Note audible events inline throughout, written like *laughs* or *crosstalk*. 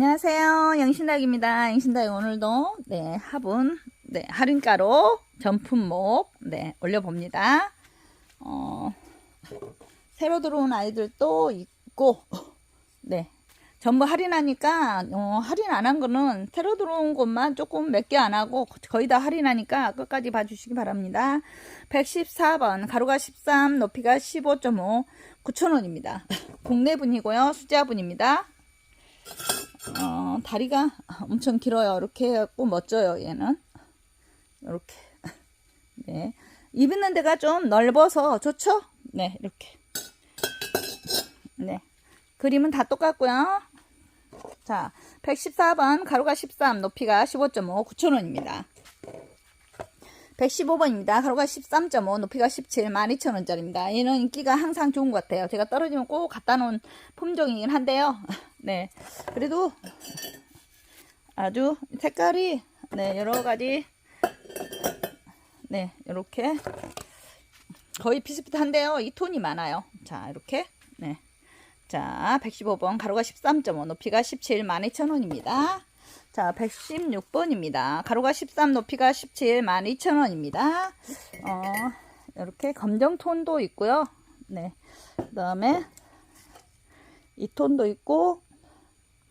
안녕하세요. 영신닭입니다. 영신닭 오늘도 네 화분 네 할인가로 전품목 네 올려 봅니다. 어 새로 들어온 아이들도 있고 네 전부 할인하니까 어, 할인 안 한 거는 새로 들어온 것만 조금 몇 개 안 하고 거의 다 할인하니까 끝까지 봐주시기 바랍니다. 114번 가로가 13 높이가 15.5 9,000원입니다. 국내분이고요. 수자분입니다. 어, 다리가 엄청 길어요. 이렇게 해갖고 멋져요. 얘는 이렇게 네 입 있는 데가 좀 넓어서 좋죠? 네 이렇게 네 그림은 다 똑같고요. 자 114번 가로가 13 높이가 15.5 9,000원입니다. 115번입니다. 가로가 13.5, 높이가 17, 12,000원짜리입니다. 얘는 인기가 항상 좋은 것 같아요. 제가 떨어지면 꼭 갖다 놓은 품종이긴 한데요. *laughs* 네. 그래도 아주 색깔이, 네, 여러 가지, 네, 이렇게 거의 비슷비슷한데요. 이 톤이 많아요. 자, 이렇게, 네. 자, 115번, 가로가 13.5, 높이가 17, 12,000원입니다. 자, 116번입니다. 가로가 13, 높이가 17, 12,000원입니다. 어, 이렇게 검정 톤도 있고요. 네. 그 다음에 이 톤도 있고,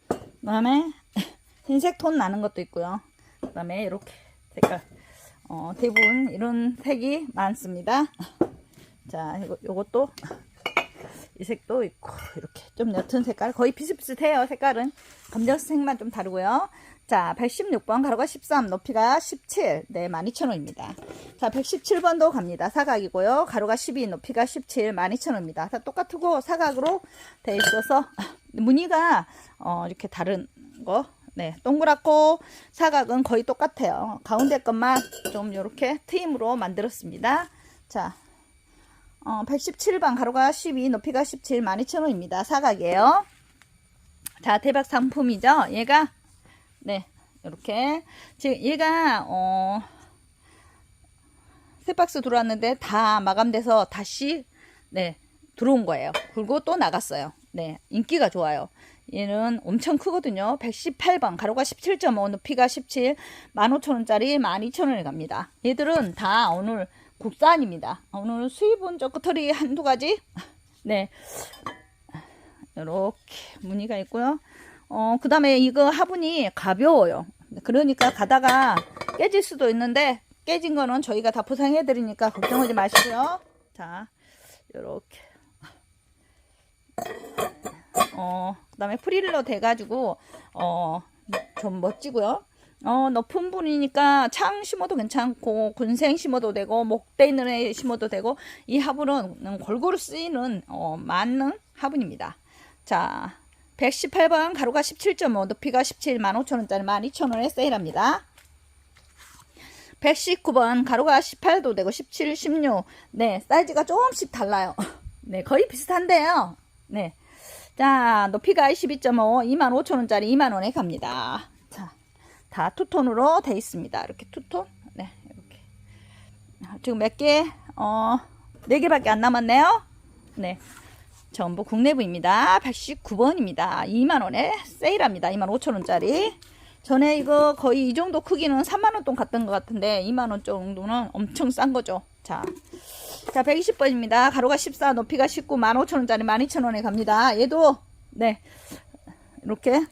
그 다음에 *laughs* 흰색 톤 나는 것도 있고요. 그 다음에 이렇게 색깔. 어, 대부분 이런 색이 많습니다. 자, 이거, 요것도 이 색도 있고 이렇게 좀 옅은 색깔 거의 비슷비슷해요 색깔은 검정색만 좀 다르고요 자 116번 가로가 13 높이가 17 네 12,000원입니다 자 117번도 갑니다 사각이고요 가로가 12 높이가 17 12,000원입니다 다 똑같고 사각으로 돼 있어서 무늬가 어, 이렇게 다른 거 네, 동그랗고 사각은 거의 똑같아요. 가운데 것만 좀 이렇게 트임으로 만들었습니다. 자, 어, 117번 가로가 12 높이가 17 12,000원입니다. 사각이에요. 자 대박 상품이죠. 얘가 네 이렇게 지금 얘가 어, 세 박스 들어왔는데 다 마감돼서 다시 네 들어온 거예요. 그리고 또 나갔어요. 네 인기가 좋아요. 얘는 엄청 크거든요. 118번 가로가 17.5 높이가 17 15,000원짜리 12,000원에 갑니다. 얘들은 다 오늘 국산입니다. 오늘 수입은 쪼끄터리 한두 가지. *laughs* 네. 이렇게 무늬가 있고요. 어, 그 다음에 이거 화분이 가벼워요. 그러니까 가다가 깨질 수도 있는데 깨진 거는 저희가 다 보상해 드리니까 걱정하지 마시고요. 자, 이렇게. 어, 그 다음에 프릴로 돼가지고, 어, 좀 멋지고요. 어, 높은 분이니까 창 심어도 괜찮고, 군생 심어도 되고, 목대 있는 애 심어도 되고, 이 화분은 골고루 쓰이는, 어, 맞는 화분입니다. 자, 118번 가로가 17.5, 높이가 17, 15,000원짜리 12,000원에 세일합니다. 119번 가로가 18도 되고 17, 16. 네, 사이즈가 조금씩 달라요. *laughs* 네, 거의 비슷한데요. 네. 자, 높이가 22.5, 25,000원짜리 2만원에 갑니다. 자, 다 투톤으로 돼 있습니다. 이렇게 투톤. 네, 이렇게. 지금 몇 개, 어, 4개밖에 안 남았네요. 네. 전부 국내부입니다. 119번입니다. 2만원에 세일합니다. 25,000원짜리. 전에 이거 거의 이 정도 크기는 3만원 돈 갔던 것 같은데 2만원 정도는 엄청 싼 거죠. 자, 자 120번입니다. 가로가 14, 높이가 19, 15,000원짜리 12,000원에 갑니다. 얘도 네 이렇게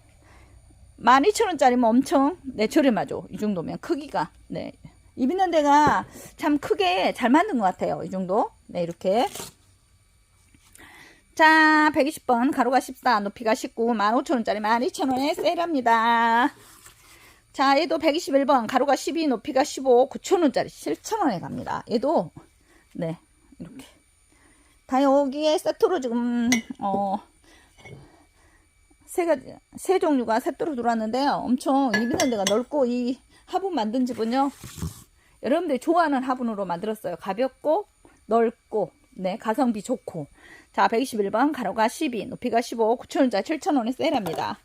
12,000원짜리면 엄청 네 저렴하죠. 이 정도면 크기가 네 입있는 데가 참 크게 잘 만든 것 같아요. 이 정도 네 이렇게 자, 120번 가로가 14, 높이가 19, 15,000원짜리 12,000원에 세일합니다. 자, 얘도 121번 가로가 12, 높이가 15, 9,000원짜리 7,000원에 갑니다. 얘도 네, 이렇게 다 여기에 세트로 지금 어 세 가지 세 종류가 세트로 들어왔는데요. 엄청 입있는 데가 넓고 이 화분 만든 집은요. 여러분들이 좋아하는 화분으로 만들었어요. 가볍고 넓고 네, 가성비 좋고 자, 121번 가로가 12, 높이가 15, 9,000원짜리 7,000원에 세일합니다.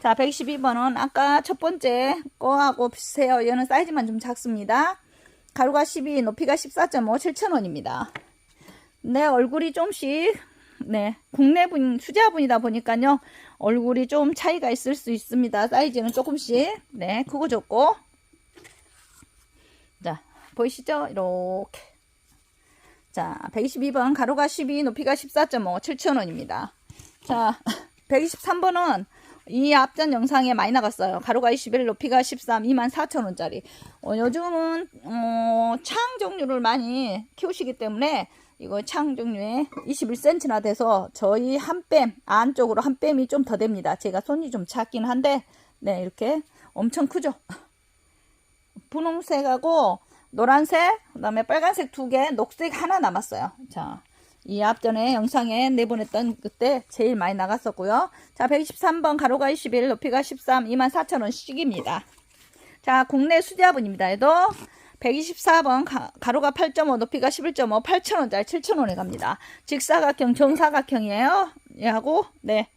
자, 112번은 아까 첫 번째 거하고 비슷해요. 얘는 사이즈만 좀 작습니다. 가로가 12, 높이가 14.5, 7,000원입니다. 내 얼굴이 좀씩 네, 국내분, 수자분이다 보니까요, 얼굴이 좀 차이가 있을 수 있습니다. 사이즈는 조금씩. 네, 크고 좋고. 자, 보이시죠? 이렇게. 자, 122번, 가로가 12, 높이가 14.5, 7,000원입니다. 자, *laughs* 123번은 이 앞전 영상에 많이 나갔어요. 가로가 21, 높이가 13, 24,000원짜리. 어, 요즘은, 어, 창 종류를 많이 키우시기 때문에 이거 창 종류에 21cm나 돼서 저희 한 뺨, 안쪽으로 한 뺨이 좀 더 됩니다. 제가 손이 좀 작긴 한데, 네, 이렇게 엄청 크죠? 분홍색하고 노란색, 그 다음에 빨간색 두 개, 녹색 하나 남았어요. 자, 이 앞전에 영상에 내보냈던 그때 제일 많이 나갔었고요. 자, 123번 가로가 21, 높이가 13, 24,000원씩입니다. 자, 국내 수제화분입니다. 얘도 124번 가, 로가 8.5, 높이가 11.5, 8,000원짜리 7,000원에 갑니다. 직사각형, 정사각형이에요. 얘하고, 네.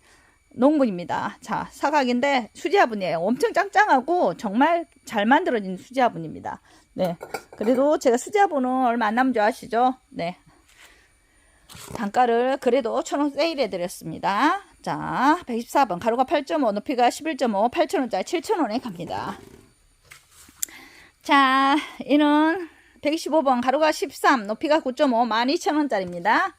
농분입니다. 자, 사각인데 수제화분이에요. 엄청 짱짱하고 정말 잘 만들어진 수제화분입니다. 네. 그래도 제가 수제화분은 얼마 안 남은 줄 아시죠? 네. 단가를 그래도 천원 세일해 드렸습니다. 자, 124번 가로가 8.5, 높이가 11.5, 8,000원짜리 7,000원에 갑니다. 자, 얘는 125번 가로가 13, 높이가 9.5, 12,000원짜리입니다.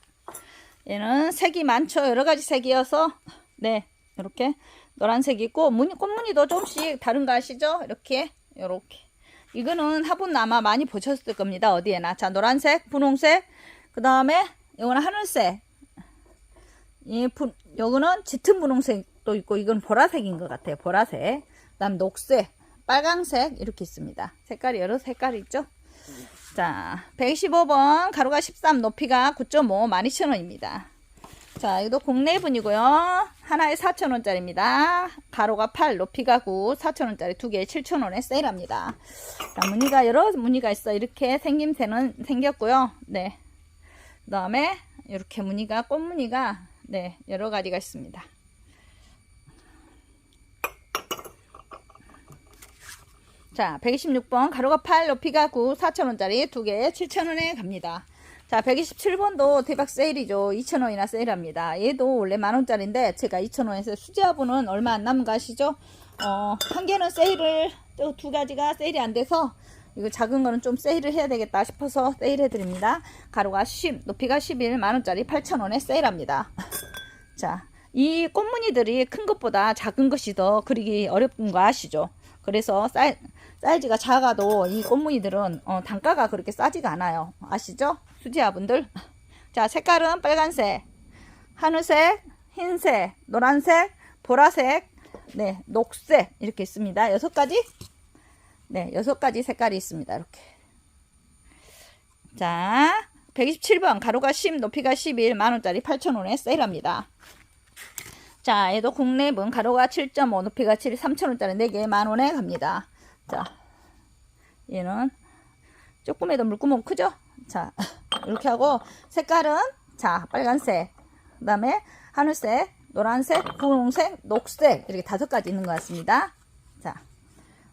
얘는 색이 많죠. 여러 가지 색이어서 네, 이렇게 노란색 있고 무늬 꽃무늬도 조금씩 다른 거 아시죠? 이렇게 이렇게 이거는 화분 아마 많이 보셨을 겁니다. 어디에나 자 노란색, 분홍색, 그 다음에 이거는 하늘색, 이 분, 요거는 짙은 분홍색도 있고 이건 보라색인 것 같아요. 보라색, 그 다음 녹색, 빨강색 이렇게 있습니다. 색깔이 여러 색깔이 있죠. 자, 115번 가로가 13, 높이가 9.5, 12,000원입니다. 자, 이것도 국내분이고요. 하나에 4,000원짜리입니다. 가로가 8, 높이가 9, 4,000원짜리 두 개에 7,000원에 세일합니다. 자, 무늬가 여러 무늬가 있어. 이렇게 생김새는 생겼고요. 네. 그 다음에 이렇게 무늬가 꽃무늬가 네, 여러 가지가 있습니다. 자, 126번 가로가 8, 높이가 9, 4,000원짜리 두 개에 7,000원에 갑니다. 자, 127번도 대박 세일이죠. 2,000원이나 세일합니다. 얘도 원래 만원짜리인데 제가 2,000원에서 수제화분은 얼마 안 남은 거 아시죠? 어, 한 개는 세일을 또 두 가지가 세일이 안 돼서 이거 작은 거는 좀 세일을 해야 되겠다 싶어서 세일해 드립니다. 가로가 10, 높이가 11, 만원짜리 8,000원에 세일합니다. *laughs* 자, 이 꽃무늬들이 큰 것보다 작은 것이 더 그리기 어렵은 거 아시죠? 그래서 사이, 사이즈가 작아도 이 꽃무늬들은 어, 단가가 그렇게 싸지가 않아요. 아시죠? 수지아분들. 자, 색깔은 빨간색, 하늘색, 흰색, 노란색, 보라색, 네, 녹색 이렇게 있습니다. 여섯 가지? 네, 여섯 가지 색깔이 있습니다. 이렇게. 자, 127번 가로가 10, 높이가 11, 만원짜리 8,000원에 세일합니다. 자, 얘도 국내분 가로가 7.5, 높이가 7, 3,000원짜리 4개 만원에 갑니다. 자, 얘는 조금에도 물구멍 크죠? 자, 이렇게 하고 색깔은 자, 빨간색, 그 다음에 하늘색, 노란색, 분홍색, 녹색 이렇게 다섯 가지 있는 것 같습니다. 자,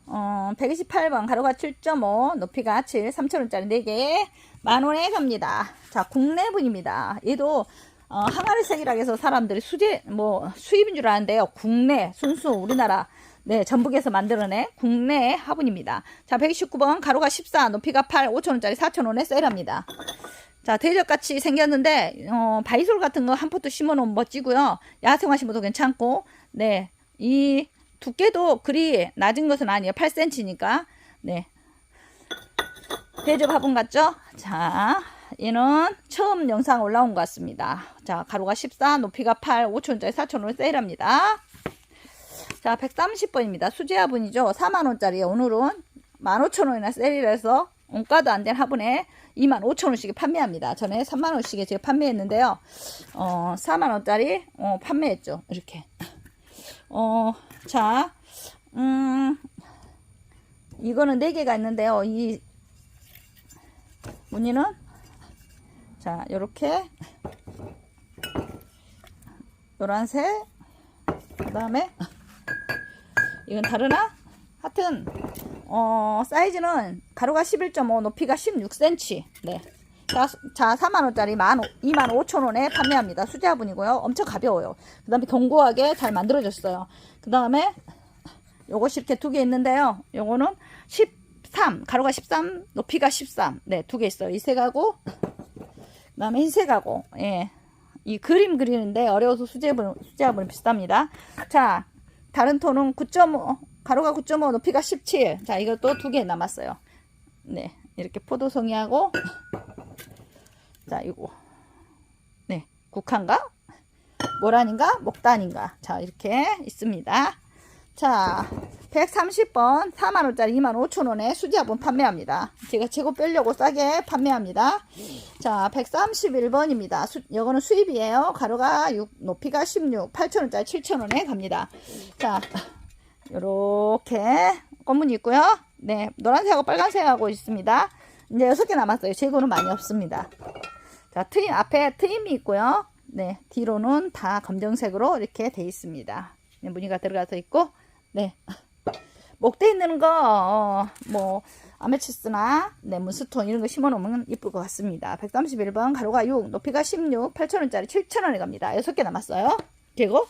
어, 128번 가로가 7.5, 높이가 7, 3,000원짜리 4개에 만원에 갑니다. 자, 국내분입니다. 얘도 어, 항아리색이라 해서 사람들이 수제 뭐 수입인 줄 아는데요. 국내 순수 우리나라 네, 전북에서 만들어낸 국내 화분입니다. 자, 129번 가로가 14, 높이가 8, 5천원짜리 4천원에 세일합니다. 자, 대적같이 생겼는데, 어, 바이솔 같은 거 한 포트 심어 놓으면 멋지고요. 야생화 심어도 괜찮고, 네, 이 두께도 그리 낮은 것은 아니에요. 8cm니까, 네. 대접 화분 같죠? 자, 얘는 처음 영상 올라온 것 같습니다. 자, 가로가 14, 높이가 8, 5천원짜리 4천원에 세일합니다. 자, 130번입니다. 수제 화분이죠. 4만원짜리 오늘은 15,000원이나 세일해서 원가도 안 된 화분에 25,000원씩에 판매합니다. 전에 3만원씩에 제가 판매했는데요. 어, 4만원짜리 어, 판매했죠. 이렇게. 어, 자, 음, 이거는 4개가 있는데요. 이 무늬는 자, 요렇게 노란색 그 다음에 이건 다르나? 하여튼 어, 사이즈는 가로가 11.5 높이가 16cm 네 자, 자 4만원짜리 2만 5천원에 판매합니다. 수제화분이고요. 엄청 가벼워요. 그 다음에 견고하게 잘 만들어졌어요. 그 다음에 요것이 이렇게 두 개 있는데요. 요거는 13, 가로가 13, 높이가 13. 네, 두 개 있어요. 이 색하고, 그 다음에 흰색하고, 예. 이 그림 그리는데 어려워서 수제분, 수제화분은 비슷합니다. 자, 다른 톤은 9.5, 가로가 9.5, 높이가 17. 자, 이것도 두 개 남았어요. 네, 이렇게 포도송이하고, 자, 이거. 네, 국화인가? 모란인가? 목단인가? 자, 이렇게 있습니다. 자, 130번 4만원짜리 2만 5천원에 수제화분 판매합니다. 제가 재고 빼려고 싸게 판매합니다. 자, 131번입니다. 수, 이거는 수입이에요. 가로가 6, 높이가 16, 8천원짜리 7천원에 갑니다. 자, 요렇게 검문이 있고요. 네, 노란색하고 빨간색하고 있습니다. 이제 6개 남았어요. 재고는 많이 없습니다. 자, 트임, 앞에 트임이 있고요. 네, 뒤로는 다 검정색으로 이렇게 돼 있습니다. 네, 무늬가 들어가서 있고, 네. *laughs* 목대 있는 거, 어, 뭐, 아메치스나, 네, 문스톤 이런 거 심어 놓으면 이쁠 것 같습니다. 131번, 가로가 6, 높이가 16, 8천원짜리 7천원에 갑니다. 6개 남았어요. 그리고,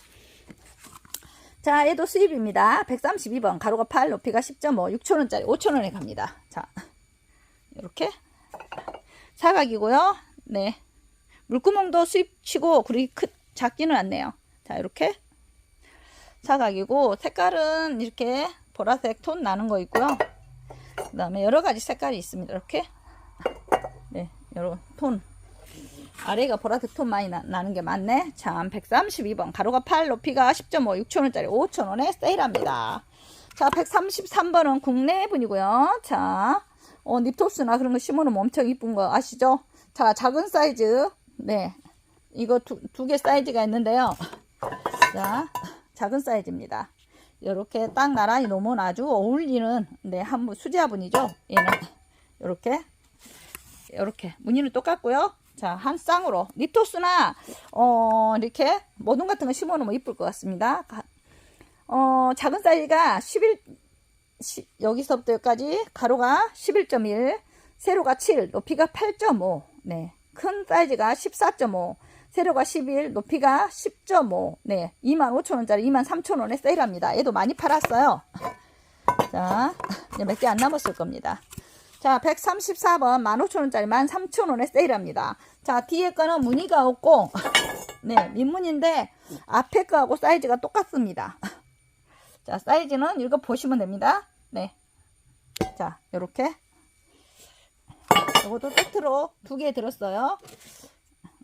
자, 얘도 수입입니다. 132번, 가로가 8, 높이가 10.5, 6천원짜리 5천원에 갑니다. 자, 이렇게. 사각이고요. 네. 물구멍도 수입치고, 그리 크, 작지는 않네요. 자, 이렇게. 사각이고 색깔은 이렇게 보라색 톤 나는 거 있고요. 그 다음에 여러 가지 색깔이 있습니다. 이렇게 네, 여러 톤 아래가 보라색 톤 많이 나, 는게 많네. 참 132번 가로가 8 높이가 10.5 6천원짜리 5천원에 세일합니다. 자 133번은 국내 분이고요. 자 어, 립토스나 그런 거 심어놓으면 엄청 이쁜 거 아시죠? 자 작은 사이즈 네 이거 두 개 사이즈가 있는데요. 자 작은 사이즈입니다. 이렇게 딱 나란히 놓으면 아주 어울리는 네, 한부 수제화분이죠. 얘는 이렇게 이렇게 무늬는 똑같고요. 자, 한 쌍으로 립토스나 어, 이렇게 모둠 같은 거 심어 놓으면 이쁠 것 같습니다. 어, 작은 사이즈가 11 시, 여기서부터 여기까지 가로가 11.1, 세로가 7, 높이가 8.5. 네. 큰 사이즈가 14.5. 세로가 11, 높이가 10.5. 네. 25,000원짜리 23,000원에 세일합니다. 얘도 많이 팔았어요. 자, 이제 몇 개 안 남았을 겁니다. 자, 134번 15,000원짜리 13,000원에 세일합니다. 자, 뒤에 거는 무늬가 없고, 네, 민무늬인데, 앞에 거하고 사이즈가 똑같습니다. 자, 사이즈는 이거 보시면 됩니다. 네. 자, 요렇게. 이것도 세트로 두 개 들었어요.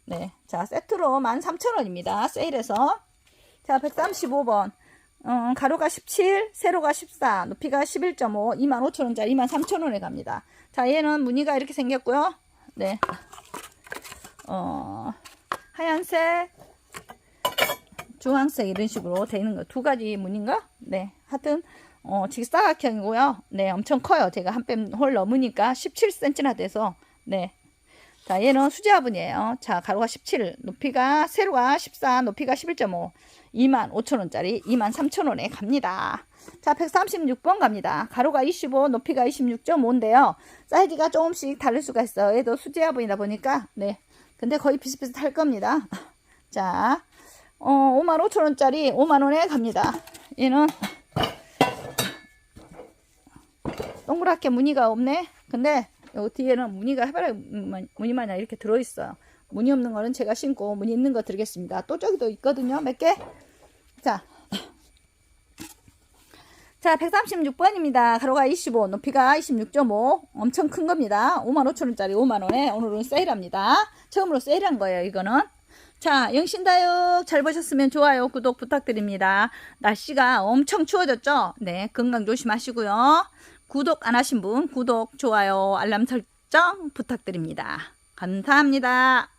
네. 자, 세트로 13,000원입니다. 세일해서. 자, 135번. 음, 가로가 17, 세로가 14, 높이가 11.5, 25,000원짜리 23,000원에 갑니다. 자, 얘는 무늬가 이렇게 생겼고요. 네. 어, 하얀색, 주황색 이런 식으로 되어 있는 거. 두 가지 무늬인가? 네. 하여튼, 어, 직사각형이고요. 네, 엄청 커요. 제가 한 뺨 홀 넘으니까 17cm나 돼서, 네. 자, 얘는 수제화분이에요. 자, 가로가 17, 높이가, 세로가 14, 높이가 11.5, 25,000원짜리 23,000원에 갑니다. 자, 136번 갑니다. 가로가 25, 높이가 26.5인데요. 사이즈가 조금씩 다를 수가 있어요. 얘도 수제화분이다 보니까, 네. 근데 거의 비슷비슷할 겁니다. *laughs* 자, 어, 55,000원짜리 5만원에 갑니다. 얘는 동그랗게 무늬가 없네. 근데 요 뒤에는 무늬가 해바라기 무늬 마냥 이렇게 들어있어요. 무늬 없는 거는 제가 신고 무늬 있는 거 드리겠습니다. 또 저기도 있거든요. 몇 개? 자. 자, 136번입니다. 가로가 25, 높이가 26.5. 엄청 큰 겁니다. 55,000원짜리 5만원에 오늘은 세일합니다. 처음으로 세일한 거예요, 이거는. 자, 영신다육 잘 보셨으면 좋아요, 구독 부탁드립니다. 날씨가 엄청 추워졌죠? 네, 건강 조심하시고요. 구독 안 하신 분 구독, 좋아요, 알람 설정 부탁드립니다. 감사합니다.